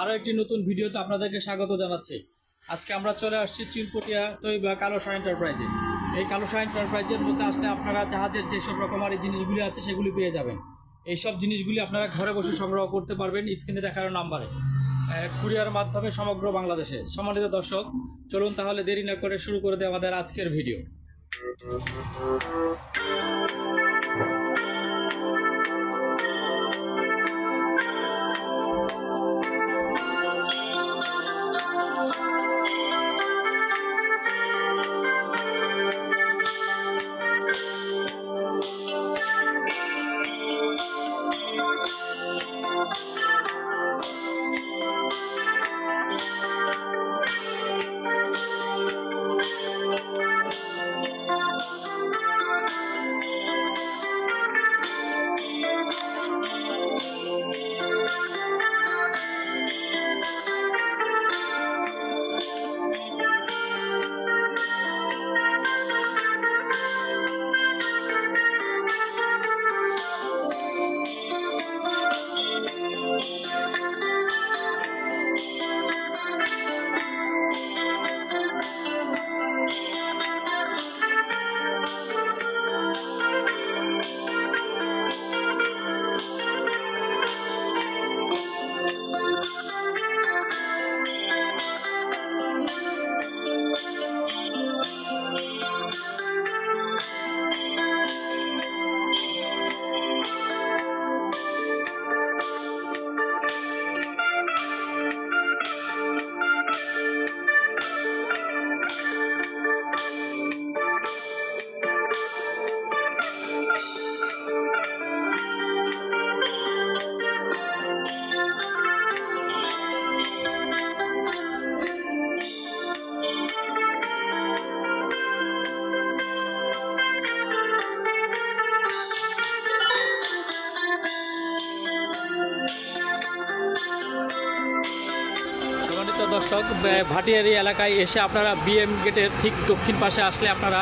আরও একটি নতুন ভিডিওতে আপনাদেরকে স্বাগত জানাচ্ছি। আজকে আমরা চলে আসছি চিলপটিয়া তৈবা কালোসা এন্টারপ্রাইজে এই কালোসা এন্টারপ্রাইজের মধ্যে আসলে আপনারা জাহাজের যেসব রকমারি জিনিসগুলি আছে সেগুলি পেয়ে যাবেন। এইসব জিনিসগুলি আপনারা ঘরে বসে সংগ্রহ করতে পারবেন স্ক্রিনে দেখানো নাম্বারে কুরিয়ার মাধ্যমে সমগ্র বাংলাদেশে। সম্মানিত দর্শক, চলুন তাহলে দেরি না করে শুরু করে দেয় আমাদের আজকের ভিডিও Thank you. ভাটিয়ারি এলাকায় এসে আপনারা বিএম গেটের ঠিক দক্ষিণ পাশে আসলে আপনারা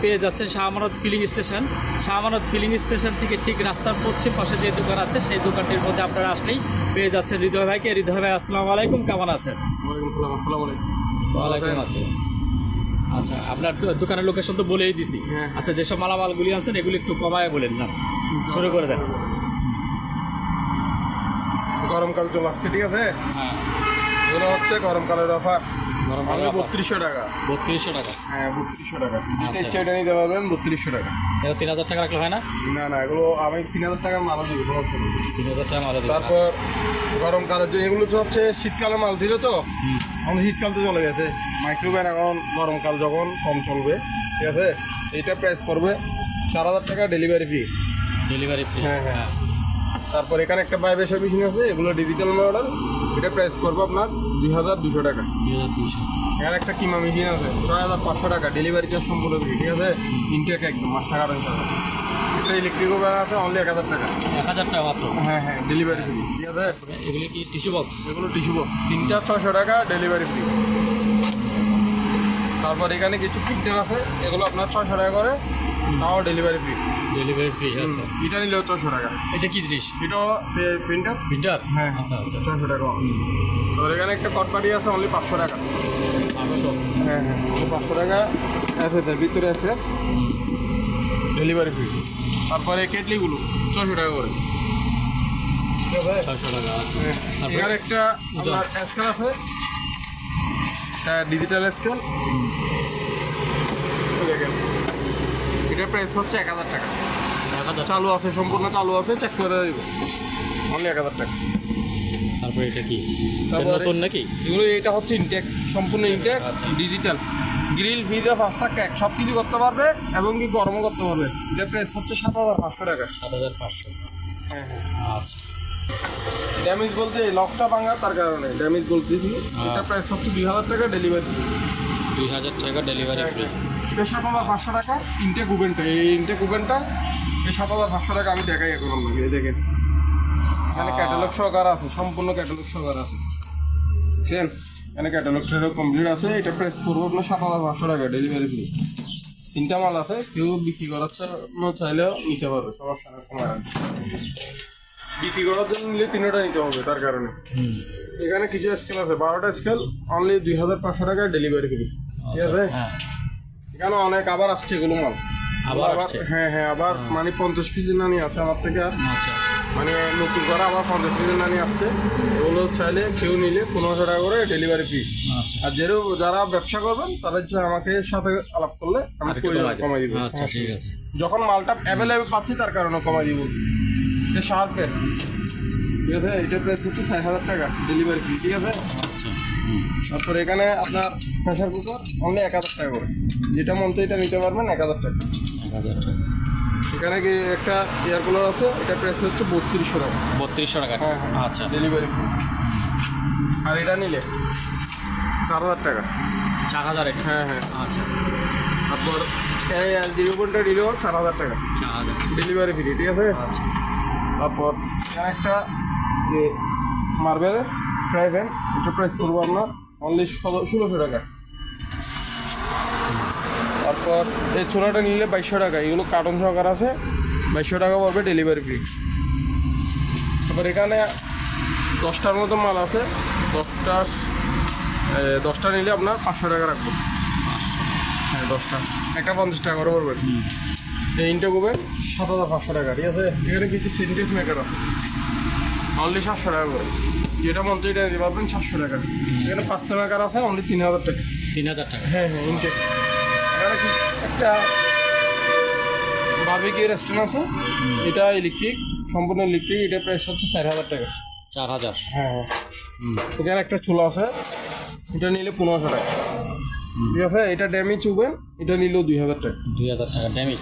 পেয়ে যাচ্ছেন Shahmanat filling station Shahmanat filling station থেকে ঠিক রাস্তার পশ্চিম পাশে যে দোকান আছে সেই দোকানটির মধ্যে আপনারা আসলেই পেয়ে যাচ্ছেন। হৃদয় ভাইকে হৃদয় ভাই আসসালামু আলাইকুম কেমন আছেন? ওয়ালাইকুম ওয়ালাইকুম আচ্ছা আপনার দোকানের লোকেশন তো বলেই দিছি। হ্যাঁ। আচ্ছা যেসব মালামালগুলি আনছেন এগুলি একটু কমায় বলেন না। শুরু করে দেন। গরমকাল তো লাস্টে ঠিক আছে। হ্যাঁ। এগুলো হচ্ছে গরমকালের অফার। বত্রিশশো টাকা। বত্রিশশো টাকা। হ্যাঁ বত্রিশশো টাকা। আচ্ছা। ইচ্ছা এটা নিতে পারবেন বত্রিশশো টাকা। এটা তিন হাজার টাকা রাখলে হয় না? না না এগুলো আমি তিন হাজার মালও দিব। তিন হাজার টাকা মালা দিবেন। তারপর গরমকালের যে এগুলো তো হচ্ছে শীতকালের মাল ছিল তো? এখন শীতকাল তো চলে গেছে। মাইক্রোভেন এখন গরমকাল যখন কম চলবে ঠিক আছে? এইটা প্রাইস করবে চার হাজার টাকা ডেলিভারি ফি ডেলিভারি ফি হ্যাঁ, হ্যাঁ। তারপর এখানে একটা বাইবেশা মেশিন আছে এগুলো ডিজিটাল মডেল এটা প্রাইস করব আপনার দুই হাজার দুশো টাকা। দুই হাজার এখানে একটা কিমা মেশিন আছে ছয় হাজার পাঁচশো টাকা ডেলিভারি চার্জ সম্পূর্ণ ফ্রি ঠিক আছে? তিনটে ইনটেক একদম মাস টাকা রয়েছে একটা ইলেকট্রিক ওভেন আছে অনলি এক হাজার টাকা। এক হাজার টাকা মাত্র? হ্যাঁ হ্যাঁ ডেলিভারি ফ্রি ঠিক আছে? এগুলি কি টিস্যু বক্স এগুলো টিস্যু বক্স তিনটা ছশো টাকা ডেলিভারি ফ্রি তারপর এখানে কিছু প্রিন্টার আছে এগুলো আপনার ছশো টাকা করে। তাও ডেলিভারি ফ্রি ডেলিভারি ফ্রি আচ্ছা। এটা নিলেও ছশো টাকা। এটা কি জিনিস? এটাও প্রিন্টার প্রিন্টার হ্যাঁ। আচ্ছা আচ্ছা। ছশো টাকা। তোর এখানে একটা কটপাটি আছে অনলি পাঁচশো টাকা। আটশো হ্যাঁ হ্যাঁ। পাঁচশো টাকা আছে আছে ভিতরে আছে ডেলিভারি ফ্রি তারপরে কেটলিগুলো ছশো টাকা করে। আছে? ছয়শো টাকা আচ্ছা। হ্যাঁ, এখানে একটা আপনার আছে। ডিজিটাল স্কেল দেখেন এটার প্রাইস হচ্ছে এক হাজার টাকা। চালু আছে সম্পূর্ণ চালু আছে চেক করে দেবো। অনলি এক হাজার টাকা। তারপরে এটা কি? তারপরে- নতুন নাকি? এগুলো এটা হচ্ছে ইনটেক সম্পূর্ণ ইনটেক আচ্ছা। ডিজিটাল গ্রিল ভিজা ফাস্টা ক্যাক সব কিছু করতে পারবে এবং কি গরমও করতে পারবে। এটা প্রাইস হচ্ছে সাত হাজার পাঁচশো টাকা। সাত হাজার পাঁচশো। হ্যাঁ হ্যাঁ। আচ্ছা। ড্যামেজ বলতে লকটা ভাঙা তার কারণে ড্যামেজ বলতেছি। এটা প্রাইস হচ্ছে দুই হাজার টাকা ডেলিভারি দুই হাজার টাকা ডেলিভারি ফ্রি এটা সাত হাজার পাঁচশো টাকা। ইনটেক উবেনটা এই ইনটেক উবেনটা এই সাত হাজার পাঁচশো টাকা আমি দেখাই এখন আপনাকে এই দেখেন। এখানে ক্যাটালগ সহকার আছে সম্পূর্ণ ক্যাটালগ সহকার আছে। বুঝছেন এখানে ক্যাটালগ ট্যাটালগ কমপ্লিট আছে এটা প্রেস করব আপনার সাত হাজার পাঁচশো টাকা ডেলিভারি ফ্রি তিনটা মাল আছে কেউ বিক্রি করার চাইলেও নিতে পারবে সমস্যা নেই সময় আছে। বিক্রি করার জন্য নিলে তিনটা নিতে হবে তার কারণে। এখানে কিছু স্কেল আছে বারোটা স্কেল অনলি দুই হাজার পাঁচশো টাকা ডেলিভারি ফ্রি ঠিক আছে? হ্যাঁ। এখানে অনেক আবার আসছে এগুলো মাল আবার আসছে? হ্যাঁ হ্যাঁ আবার মানে পঞ্চাশ পিসের নানি আছে আমার থেকে। আর আচ্ছা। মানে নতুন করে আবার পঞ্চাশ পিসের নানি আসছে। ওগুলো চাইলে কেউ নিলে পনেরোশো টাকা করে ডেলিভারি আচ্ছা। আর যেরও যারা ব্যবসা করবেন তাদের জন্য আমাকে সাথে আলাপ করলে আমি কমাই দিব। আচ্ছা ঠিক আছে। যখন মালটা অ্যাভেলেবেল পাচ্ছি তার কারণে কমাই দিব। শার্পের ঠিক আছে এটা প্রাইস হচ্ছে ষাট হাজার টাকা ডেলিভারি ফি ঠিক আছে? তারপর এখানে আপনার প্রেশার কুকার অনলি এক হাজার টাকা করে। যেটা মন এটা নিতে পারবেন এক হাজার টাকা। এক হাজার টাকা। এখানে কি একটা এয়ার কুলার আছে এটা প্রাইস হচ্ছে বত্রিশশো টাকা। বত্রিশশো টাকা? হ্যাঁ, হ্যাঁ। আচ্ছা। ডেলিভারি আর এটা নিলে চার হাজার টাকা। চার হাজার হ্যাঁ হ্যাঁ। আচ্ছা। তারপর জিরো পয়েন্টটা নিলেও চার হাজার টাকা। চার হাজার। ডেলিভারি ফ্রি ঠিক আছে? আচ্ছা। তারপর এখানে একটা যে মার্বেল ফ্রাই প্যান এটা প্রাইস করব আপনার অনলি ষোলোশো টাকা। তারপর এই ছোলাটা নিলে বাইশশো টাকা। এগুলো কার্টন সহকার আছে। বাইশশো টাকা পড়বে ডেলিভারি ফি তারপর এখানে দশটার মতো মাল আছে। দশটা দশটা নিলে আপনার পাঁচশো টাকা রাখব। হ্যাঁ দশটা। একটা পঞ্চাশ টাকা করে পড়বে। এই ইনটা করবেন সাত হাজার পাঁচশো টাকা, ঠিক আছে? এখানে কিছু সিনটেক্স মেকার আছে। অনলি সাতশো টাকা করে। যেটা মন চাই এটা নিতে পারবেন সাতশো টাকা। এখানে পাঁচটা মেকার আছে? অনলি তিন হাজার টাকা। তিন হাজার টাকা। হ্যাঁ হ্যাঁ ইনটেক এখানে কি একটা বার্বিকিউ রেস্টুরেন্ট আছে। এটা ইলেকট্রিক সম্পূর্ণ ইলেকট্রিক এটা প্রাইস হচ্ছে চার হাজার টাকা। চার হাজার। হ্যাঁ হ্যাঁ। এখানে একটা চুলা আছে। এটা নিলে পনেরোশো টাকা। ঠিক আছে? এটা ড্যামেজ চুবেন এটা নিলেও দুই হাজার টাকা। দুই হাজার টাকা ড্যামেজ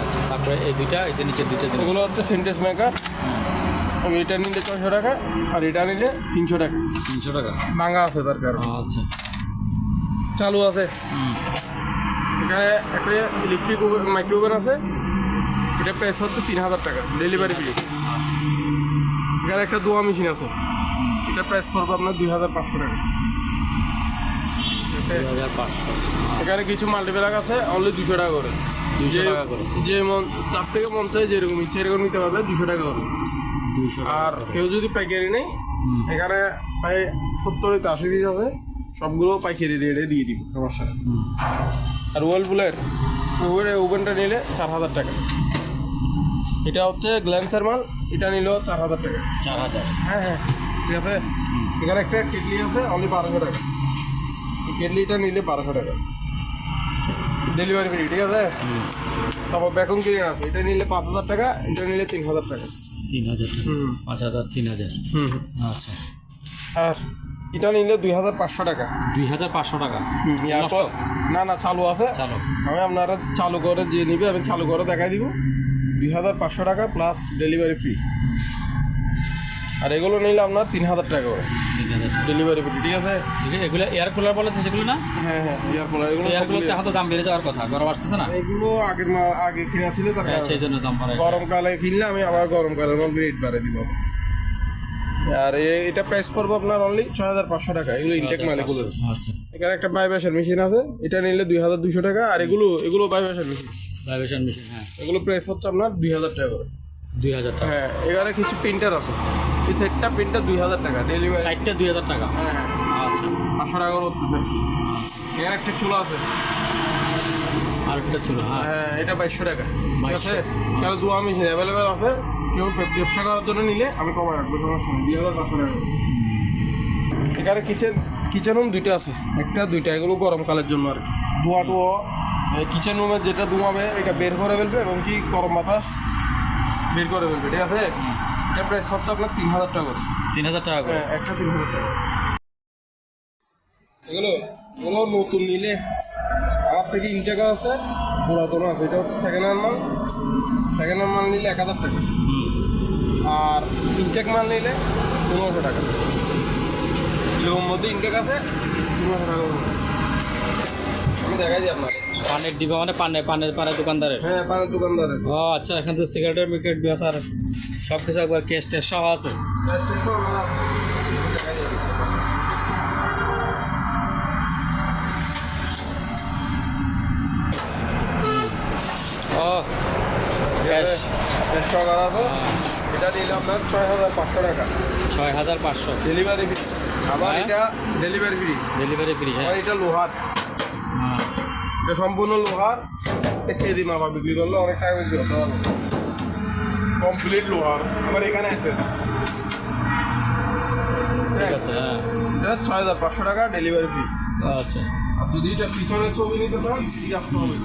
আচ্ছা তারপরে এই দুইটা এই যে নিচে দুইটা এগুলো হচ্ছে সেন্টেন্স মেকার এটা নিলে ছয়শো টাকা আর এটা নিলে তিনশো টাকা। তিনশো টাকা? ভাঙা আছে তার কারণ। আচ্ছা। চালু আছে। এখানে একটা ইলেকট্রিক মাইক্রোওভেন আছে। এটা প্রাইস হচ্ছে তিন হাজার টাকা ডেলিভারি ফ্রি এখানে একটা দোয়া মেশিন আছে। এটা প্রাইস পড়বে আপনার দুই হাজার পাঁচশো টাকা। এখানে কিছু মাল্টিপ্লাক আছে অনলি দুশো টাকা করে। 200 যে- টাকা করে। যে মন তার থেকে মন চাই যেরকম ইচ্ছে এরকম নিতে পারবে দুশো টাকা করে। আর কেউ যদি পাইকারি নেই এখানে প্রায় সত্তর থেকে আশি পিস আছে সবগুলো পাইকারি রেটে দিয়ে দিব সমস্যা। আর ওয়েলপুলের ওভেনে ওভেনটা নিলে চার হাজার টাকা। এটা হচ্ছে গ্ল্যান্সের মাল এটা নিলেও চার হাজার টাকা। চার হাজার। হ্যাঁ হ্যাঁ ঠিক আছে? এখানে একটা কেটলি আছে অনলি বারোশো টাকা। কেটলিটা নিলে বারোশো টাকা। ডেলিভারি ফ্রি ঠিক আছে? তারপর ব্যাকুম ক্লিনার আছে এটা নিলে পাঁচ হাজার টাকা এটা নিলে তিন হাজার টাকা। তিন হাজার পাঁচ হাজার তিন হাজার। আচ্ছা। আর এটা নিলে দুই হাজার পাঁচশো টাকা। দুই হাজার পাঁচশো টাকা? না না চালু আছে। চালু। আমি আপনারা চালু করে যে নিবে আমি চালু করে দেখাই দিব। দুই হাজার পাঁচশো টাকা প্লাস ডেলিভারি ফ্রি আর এগুলো নিলে আপনার তিন হাজার টাকা করে। ডেলিভারি ঠিক আছে? ঠিক আছে এগুলো এয়ার কুলার বলেছে সেগুলো না? হ্যাঁ হ্যাঁ ইয়ার পর এগুলো এয়ার কুলার দাম বেড়ে যাওয়ার কথা গরম আসতেছে না? এগুলো আগের আগে কিনা ছিল তার হ্যাঁ, সেই জন্য দাম বাড়ে গরমকালে কিনলে আমি আবার গরমকালের মধ্যে রেট বাড়িয়ে দিব। আর এ- এটা প্রাইস পড়ব আপনার অনলি ছয় হাজার পাঁচশো টাকা এগুলো ইনটেক মালিকুলের আচ্ছা। এখানে একটা বাইবাসের মেশিন আছে এটা নিলে দুই হাজার দুশো টাকা আর এগুলো এগুলো মেশিন ভাইব্রেশন মেশিন হ্যাঁ। এগুলো প্রাইস হচ্ছে আপনার দুই হাজার টাকা করে। দুই হাজার টাকা। হ্যাঁ এখানে কিছু প্রিন্টার আছে। এই সেটটা প্রিন্টার দুই হাজার টাকা ডেলিভারি চারটে দুই হাজার টাকা। হ্যাঁ হ্যাঁ। আচ্ছা। পাঁচশো টাকা করে উঠতেছে। এখানে একটা চুলা আছে। আর একটা ছিল হ্যাঁ। হ্যাঁ এটা বাইশশো টাকা। ঠিক আছে? 2200 তাহলে দোয়া মেশিন অ্যাভেলেবেল আছে। কেউ ব্যবসা করার জন্য নিলে আমি কমায় রাখব সমস্যা দুই হাজার পাঁচশো টাকা। এখানে কিচেন কিচেন রুম দুইটা আছে। একটা দুইটা এগুলো গরমকালের জন্য আর কি। ধোয়া টোয়া। কিচেন রুমে যেটা ধোঁয়াবে এটা বের করে ফেলবে এবং কি গরম বাতাস বের করে ফেলবে ঠিক আছে? এটা প্রাইস হচ্ছে আপনার তিন হাজার টাকা করে। তিন হাজার টাকা করে? হ্যাঁ একটা তিন হাজার টাকা। এগুলো এগুলো নতুন নিলে আমার থেকে ইনটেকা আছে পুরাতন আছে। এটা হচ্ছে সেকেন্ড হ্যান্ড মাল। সেকেন্ড হ্যান্ড মাল নিলে এক হাজার টাকা। আর ইনটেক মাল নিলে পনেরোশো টাকা। এরকম মধ্যে ইনটেক আছে পনেরোশো টাকা আমি দেখাই দিই আপনাকে। পানের ডিবা মানে পানে পানের পানের দোকানদারের? হ্যাঁ পানের দোকানদারের। ও আচ্ছা এখান থেকে সিগারেটের মিকেট বিয়াসার সব কিছু একবার কেস টেস সহ আছে। এটা নিলে আপনার ছয় হাজার পাঁচশো টাকা। ছয় হাজার পাঁচশো। ডেলিভারি ফ্রি আবার হ্যাঁ। এটা ডেলিভারি ফ্রি ডেলিভারি ফ্রি হ্যাঁ। এটা লোহার। হ্যাঁ। এটা সম্পূর্ণ লোহার। এটা কেজি মাপা বিক্রি করলে? অনেক টাকা বিক্রি করতে পারবে কমপ্লিট লোহার আবার এখানে আছে হ্যাঁ। এটা ছয় হাজার পাঁচশো টাকা ডেলিভারি ফ্রি আচ্ছা। আর যদি এটা পিছনের ছবি নিতে ঠিক আসতে হবে।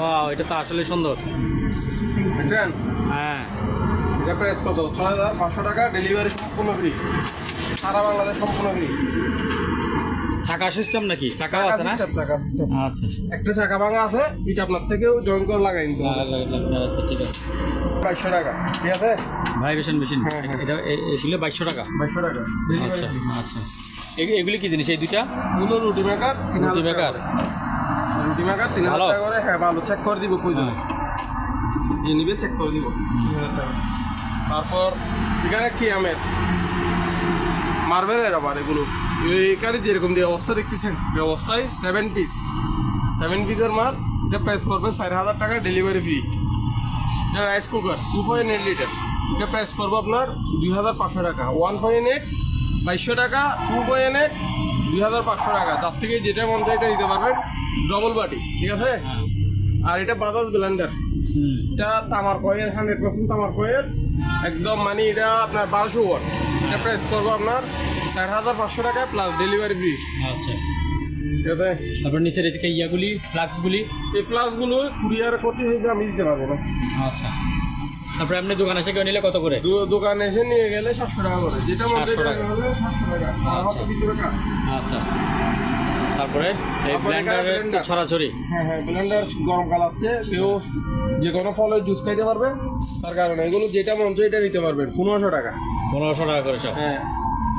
ওয়াও এটা তো আসলে সুন্দর। হ্যাঁ। এটা প্রাইস কত? ছয় হাজার পাঁচশো টাকা ডেলিভারি সম্পূর্ণ ফ্রি সারা বাংলাদেশ সম্পূর্ণ ফ্রি চাকা সিস্টেম নাকি? চাকাও আছে না? আচ্ছা একটা চাকা ভাঙা আছে এটা আপনার থেকেও জয়েন করে লাগাই আচ্ছা ঠিক আছে। বাইশশো টাকা ঠিক আছে? ভাইব্রেশন মেশিন হ্যাঁ, হ্যাঁ। এটা এগুলো বাইশশো টাকা? বাইশশো টাকা। আচ্ছা আচ্ছা। এগুলি কি জিনিস এই দুইটা? এগুলো রুটি মেকার রুটি মেকার রুটি মেকার তিন? হাজার টাকা করে। হ্যাঁ ভালো। চেক করে দিব কই দিলে যে নিবে চেক করে দিব। তারপর এখানে কি আমের? মার্বেলের আবার এগুলো। এই এখানে যেরকম যে অবস্থা দেখতেছেন এই অবস্থায় সেভেন পিস সেভেন পিসের মাল এটা প্রাইস পড়বে চার হাজার টাকা ডেলিভারি ফ্রি এটা rice cooker two point eight litre এটা প্রাইস পড়বে আপনার দুই হাজার পাঁচশো টাকা। ওয়ান পয়েন্ট এইট বাইশশো টাকা টু পয়েন্ট এইট দুই হাজার পাঁচশো টাকা। তার থেকে যেটা মন চায় এটা দিতে পারবেন ডবল বাটি ঠিক আছে? আর এটা বাজাজ ব্লেন্ডার। এটা তামার কয়েল হান্ড্রেড পার্সেন্ট তামার কয়েল। একদম মানে এটা আপনার বারোশো ওয়াট। এটা প্রাইস পড়ব আপনার চার হাজার পাঁচশো টাকা প্লাস ডেলিভারি ফ্রি আচ্ছা। ঠিক আছে? তারপর নিচের এদিকে ইয়াগুলি ফ্লাক্সগুলি? এই ফ্লাক্সগুলো কুরিয়ার করতে হয়েছে আমি দিতে পারব না। আচ্ছা। তারপরে আপনি দোকানে এসে কেউ নিলে কত করে? দোকানে এসে নিয়ে গেলে সাতশো টাকা করে। যেটা মধ্যে সাতশো টাকা। আচ্ছা। আচ্ছা। তারপরে এই ব্লেন্ডারে ছড়াছড়ি। হ্যাঁ হ্যাঁ ব্লেন্ডার গরমকাল আসছে কেউ যে কোনো ফলের জুস খাইতে পারবে তার কারণে এগুলো যেটা মন এটা নিতে পারবেন পনেরোশো টাকা। পনেরোশো টাকা করে সব। হ্যাঁ।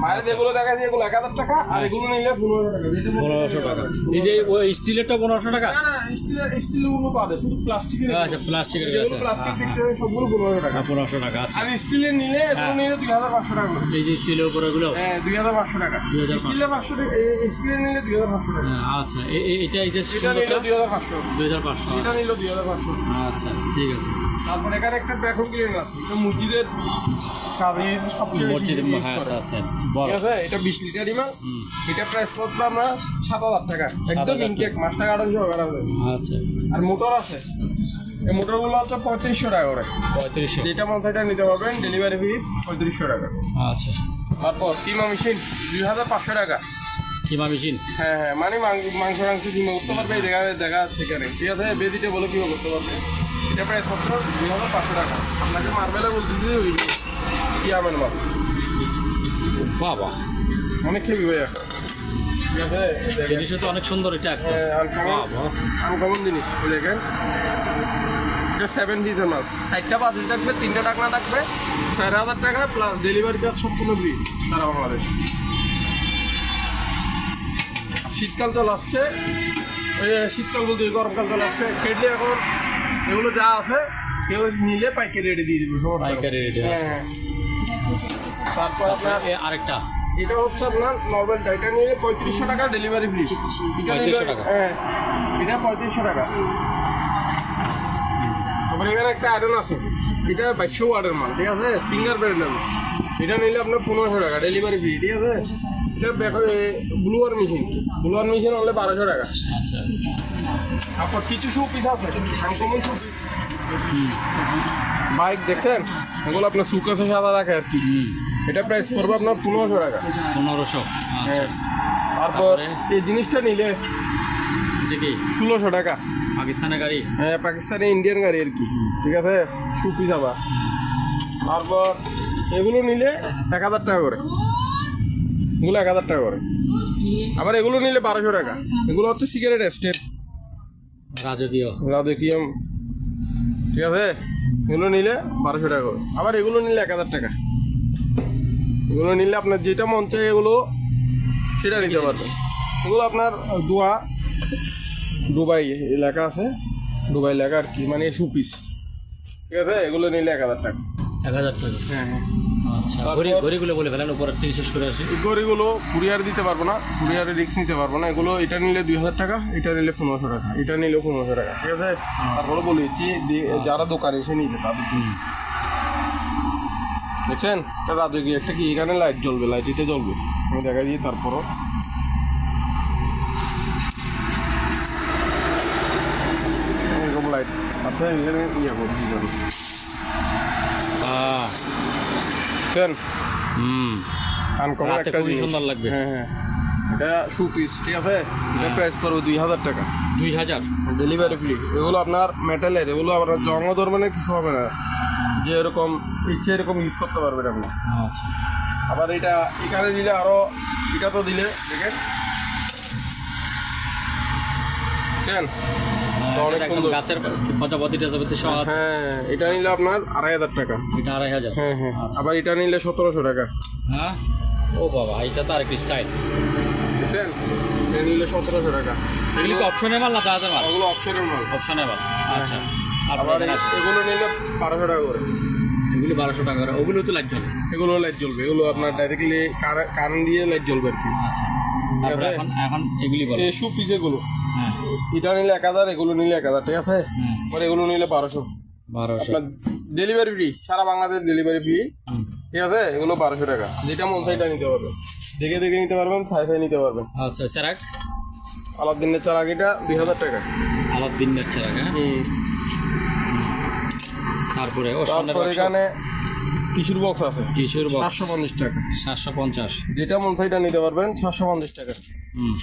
বাইরে যেগুলো দেখা যায় এগুলো এক হাজার টাকা আর এগুলো নিলে পনেরোশো টাকা পনেরোশো টাকা। এই যে ওই স্টিলেরটা পনেরোশো টাকা? না না স্টিলের স্টিলেরগুলো পাবে শুধু প্লাস্টিকের আচ্ছা প্লাস্টিকের যেগুলো প্লাস্টিক হ্যাঁ, দেখতে হবে সবগুলো পনেরোশো টাকা। হ্যাঁ, পনেরোশো টাকা আচ্ছা। আর স্টিলের নিলে এগুলো হ্যাঁ। নিলে দুই হাজার পাঁচশো টাকা এই যে স্টিলের উপরে ওগুলো হ্যাঁ দুই হাজার পাঁচশো টাকা। 2500 স্টিলের পাঁচশো টাকা স্টিলের নিলে দুই হাজার পাঁচশো টাকা। হ্যাঁ, আচ্ছা। এটা এই যে এটা নিলে দুই হাজার পাঁচশো দুই হাজার পাঁচশো এটা নিল দুই হাজার পাঁচশো আচ্ছা ঠিক আছে। তারপর এখানে একটা ব্যাকন ক্লিন আছে। এটা মসজিদের কাজের সবচেয়ে বেশি মসজিদে করে। বড় ঠিক আছে এটা বিশ লিটারই মাল এটা প্রাইস পড়বে আমরা সাত হাজার টাকা। একদম ইনটেক আচ্ছা। আর মোটর আছে। এই মোটরগুলো হচ্ছে পঁয়ত্রিশশো টাকা করে। পঁয়ত্রিশশো। যেটা মন সেটা নিতে পারবেন ডেলিভারি ফি পঁয়ত্রিশশো টাকা। আচ্ছা। তারপর কিমা মেশিন দুই হাজার পাঁচশো টাকা। কিমা মেশিন হ্যাঁ হ্যাঁ মানে মাংস মাংস মাংস কিমা করতে পারবে দেখা দেখা যাচ্ছে এখানে। ঠিক আছে বেদিতে বলে কিমা করতে পারবে। এটা প্রায় সত্তর দুই হাজার পাঁচশো টাকা। আপনাকে মার্বেলে বলতেছি ওই কি আমের মাল বাবা। অনেক খেবি ঠিক আছে? দেখেন তো অনেক সুন্দর এটা আনকমন জিনিস এই দেখেন এটা সেভেন পিসের চারটা থাকবে তিনটা টাকা থাকবে। চার হাজার টাকা প্লাস ডেলিভারি চার্জ সম্পূর্ণ ফ্রি সারা বাংলাদেশ। শীতকাল চলে আসছে। ওই শীতকাল বলতে গরমকাল চলে আসছে। কেটলে এখন এগুলো যা আছে কেউ নিলে পাইকারি রেটে দিয়ে দিবে পাইকারি rate হ্যাঁ হ্যাঁ। তারপর আপনার আরেকটা। এটা হচ্ছে আপনার নর্মাল এটা নিলে পঁয়ত্রিশশো টাকা ডেলিভারি ফ্রি 3500 টাকা। হ্যাঁ এটা পঁয়ত্রিশশো টাকা। তারপরে এখানে একটা আয়রন আছে। এটা বাইশশো ওয়ার্ডের মাল ঠিক আছে? সিঙ্গার ব্র্যান্ডের মাল। এটা নিলে আপনার পনেরোশো টাকা ডেলিভারি ফ্রি ঠিক আছে? এটা ব্লুয়ার মেশিন ব্লুয়ার মেশিন হলে বারোশো টাকা। তারপর কিছু শু পিস আছে। আনকমন শু বাইক দেখছেন? এগুলো আপনার সুকেসে সাদা রাখে আর কি। এটা প্রাইস পড়বে আপনার পনেরোশো টাকা। পনেরোশো আচ্ছা। হ্যাঁ। তারপর? এই জিনিসটা নিলে কি? ষোলোশো টাকা। পাকিস্তানের গাড়ি? হ্যাঁ পাকিস্তানি ইন্ডিয়ান গাড়ি আর কি। ঠিক আছে? সুপি যাবা তারপর এগুলো নিলে এক হাজার টাকা করে। এগুলো এক হাজার টাকা করে। আবার এগুলো নিলে বারোশো টাকা। এগুলো হচ্ছে সিগারেট স্টেট। রাজকীয়। রাজকীয়। ঠিক আছে? এগুলো নিলে বারোশো টাকা করে। আবার এগুলো নিলে এক হাজার টাকা। এগুলো নিলে আপনার যেটা মন চায় এগুলো সেটা নিতে পারবেন। এগুলো আপনার দোয়া দুবাই এলাকা আছে। দুবাই এলাকা আর কি মানে শু পিস ঠিক আছে? এগুলো নিলে এক হাজার টাকা। এক হাজার টাকা? হ্যাঁ হ্যাঁ। আচ্ছা তারপর- বলে ফেলেন উপরের থেকে শেষ করে আসি। গড়িগুলো কুরিয়ার দিতে পারব না কুরিয়ারে রিস্ক নিতে পারব না। এগুলো এটা নিলে দুই হাজার টাকা এটা নিলে পনেরোশো টাকা এটা নিলেও পনেরোশো টাকা। ঠিক আছে? তারপরে বলেছি যারা দোকানে এসে নিবে তাদের জন্য। দেখছেন? এটা রাজকীয় একটা কি এখানে লাইট জ্বলবে লাইট এটা জ্বলবে। আমি দেখা দিই তারপরও। এরকম লাইট আছে এখানে ইয়ে করছি দেখছেন? হুম। আনকমন একটা খুবই সুন্দর লাগবে। হ্যাঁ হ্যাঁ। এটা শু পিস ঠিক আছে? এটা প্রাইস পড়বে দুই হাজার টাকা। দুই হাজার? ডেলিভারি ফ্রি এগুলো আপনার মেটালের এগুলো আপনার জঙ্গ ধরবে না কিছু হবে না। যে এরকম ইচ্ছে এরকম ইউজ করতে পারবেন আপনি। আচ্ছা। আবার এটা এখানে দিলে আরও এটা তো দিলে দেখেন। বুঝছেন? সুন্দর। গাছের হ্যাঁ এটা নিলে আপনার আড়াই হাজার টাকা। এটা আড়াই হাজার? হ্যাঁ হ্যাঁ। আচ্ছা। আবার এটা নিলে সতেরোশো টাকা। হ্যাঁ? ও বাবা এটা তো আরেকটি স্টাইল বুঝছেন? এটা নিলে সতেরোশো টাকা। এগুলি কি অপশনের মাল না জাহাজের মাল? ওগুলো অপশনের মাল। অপশনের মাল। আচ্ছা। আবার এগুলো নিলে বারোশো টাকা করে। এগুলি বারোশো টাকা করে। ওগুলো তো লাইট জ্বলে। এগুলো লাইট জ্বলবে। এগুলো আপনার ডাইরেক্টলি কারেন্ট দিয়ে লাইট জ্বলবে আর কি। আচ্ছা। এখন এখন এগুলি বলো। এই শু পিস এগুলো। হ্যাঁ। এটা নিলে এক হাজার এগুলো নিলে এক হাজার ঠিক আছে। আর এগুলো নিলে বারোশো। বারোশো। ডেলিভারি ফ্রি সারা বাংলাদেশ ডেলিভারি ফ্রি ঠিক আছে? এগুলো বারোশো টাকা। যেটা মন সাইটা নিতে পারবেন। দেখে দেখে নিতে পারবেন ফাই ফাই নিতে পারবেন। আচ্ছা চেরাক? আলাদিনের চার আগেটা দুই হাজার টাকা। আলাদিনের চেরাক হ্যাঁ? হুম। তারপরে তারপর এখানে টিস্যুর বক্স আছে। টিস্যুর বক্স সাতশো পঞ্চাশ টাকা। সাতশো পঞ্চাশ। যেটা মন সাইটা নিতে পারবেন সাতশো পঞ্চাশ টাকা। হুম।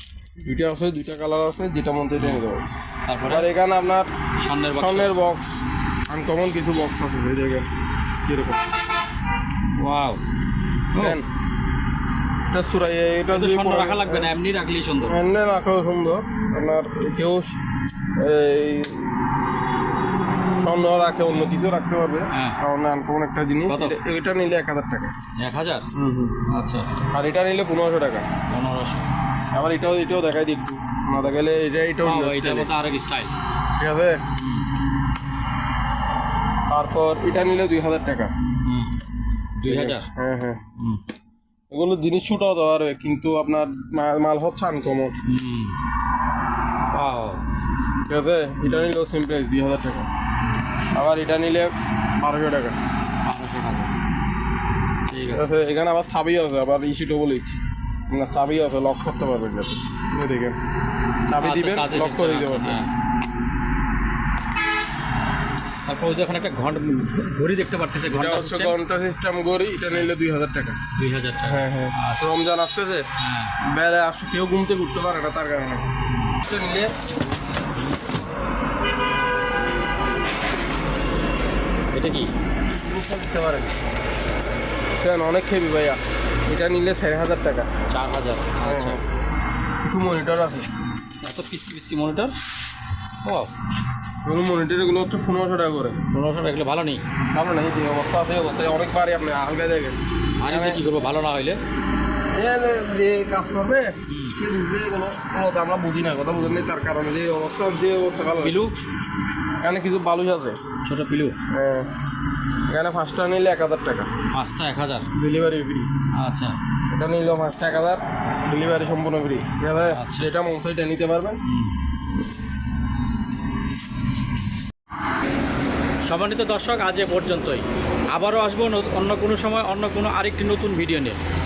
দুইটা আছে দুইটা কালার আছে যেটা মন সাইটা নিতে পারবেন। তারপরে? আর এখানে আপনার সামনের বক্স স্বর্ণের বক্স আনকমন কিছু বক্স আছে এই জায়গায় কীরকম। ওয়াও দেন এটা সুরাই এটা তো যদি রাখা লাগবে না এমনি রাখলেই সুন্দর। এমনি রাখাও সুন্দর। আপনার কেউ এই স্বর্ণ রাখে অন্য কিছু রাখতে পারবে হ্যাঁ। কারণ আনকমন একটা জিনিস। কত? এটা- এটা নিলে এক হাজার টাকা। এক হাজার? আচ্ছা। আর এটা নিলে পনেরোশো টাকা। পনেরোশো। আবার এটাও এটাও দেখাই দিই একটু। না দেখালে এটা এটাও ও, মতো আরেক স্টাইল ঠিক আছে? তারপর এটা নিলে দুই হাজার টাকা। দুই হাজার? হ্যাঁ হ্যাঁ। হুম। এগুলো জিনিস ছুটাও দেওয়া পারবে কিন্তু আপনার মা- মাল হচ্ছে আনকমন। হুম। Wow. ঠিক আছে? এটা নিলেও সেম প্রাইস দুই হাজার টাকা। আবার এটা নিলে বারোশো টাকা। বারোশো টাকা। ঠিক আছে। এখানে আবার চাবি আছে আবার ইস্যুটাও বলেছি না চাবি আছে লক করতে পারবেন দেখেন চাবি আচ্ছা, চার্জের লক করে দিতে পারবেন হ্যাঁ। তারপর ওই একটা ঘণ্টা ঘড়ি দেখতে পারতেছে এটা ঘণ্টা হচ্ছে সিস্টেম ঘণ্টা সিস্টেম গড়ি এটা নিলে দুই হাজার টাকা। দুই হাজার টাকা। হ্যাঁ হ্যাঁ। আচ্ছা। রমজান আসতেছে। হ্যাঁ। বেলা আসছে কেউ ঘুমতে ঘুরতে পারে না তার কারণে। নিলে এটা কি? দিতে পারেন সেন অনেক খেবি ভাইয়া। এটা নিলে চার হাজার টাকা। চার হাজার আচ্ছা। কিছু মনিটর আছে? এত পিসকি পিসকি মনিটর ও এগুলো মনিটরগুলো হচ্ছে পনেরোশো টাকা করে। পনেরোশো টাকা এগুলো ভালো নেই? ভালো নেই যে অবস্থা আছে অবস্থায় অনেক বাড়ি আপনি হালকা দেখেন। আর কি করব? ভালো না হইলে? যে কাজ করবে সে বুঝবে কোনো তো আমরা বুঝি না কথা বুঝেন তার কারণে যে অবস্থা যে অবস্থা ভালো পিলু এখানে কিছু বালুই আছে। ছোট পিলু। হ্যাঁ এখানে পাঁচটা নিলে এক হাজার টাকা। পাঁচটা এক হাজার ডেলিভারি ফ্রি আচ্ছা। এটা পাঁচটা এক হাজার ডেলিভারি সম্পূর্ণ ফ্রি ঠিক আছে। যেটা মন সেটা নিতে পারবেন। সম্মানিত দর্শক আজ এ পর্যন্তই। আবারও আসব অন্য কোনো সময় অন্য কোনো আরেকটি নতুন ভিডিও নিয়ে।